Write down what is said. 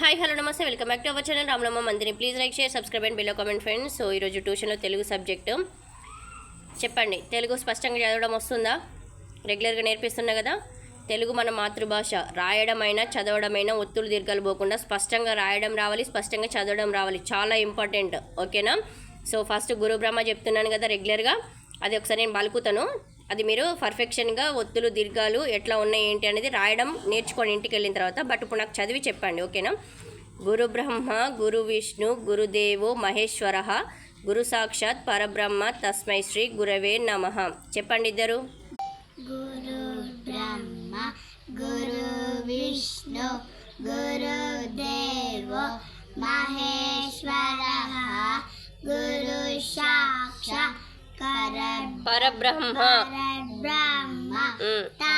Hi hello namaste. Welcome back to our channel Ramalamma మందిని. Please like share subscribe and below comment friends so ఈరోజు ట్యూషన్లో Telugu subject చెప్పండి తెలుగు స్పష్టంగా చదవడం వస్తుందా? రెగ్యులర్గా నేర్పిస్తున్నా కదా? తెలుగు మన మాతృభాష. రాయడమైనా చదవడమైనా ఒత్తులు దీర్ఘాలు పోకుండా స్పష్టంగా రాయడం రావాలి స్పష్టంగా చదవడం రావాలి. చాలా ఇంపార్టెంట్ ఓకేనా సో ఫస్ట్ గురు బ్రహ్మ చెప్తున్నాను కదా రెగ్యులర్గా అది ఒకసారి నేను పలుకుతాను అది మీరు పర్ఫెక్షన్గా ఒత్తులు దీర్ఘాలు ఎట్లా ఉన్నాయి ఏంటి అనేది రాయడం నేర్చుకొని ఇంటికి వెళ్ళిన తర్వాత బట్ ఇప్పుడు నాకు చదివి చెప్పండి ఓకేనా? గురు బ్రహ్మ గురు విష్ణు గురుదేవో మహేశ్వర గురు సాక్షాత్ పరబ్రహ్మ తస్మై శ్రీ గురవే నమ. చెప్పండి ఇద్దరు. గురు బ్రహ్మ గురు విష్ణు గురుదేవో మహేశ్వర. సాక్షాత్ పరబ్రహ్మ బ్రహ్మ ఉమ్. తస్మై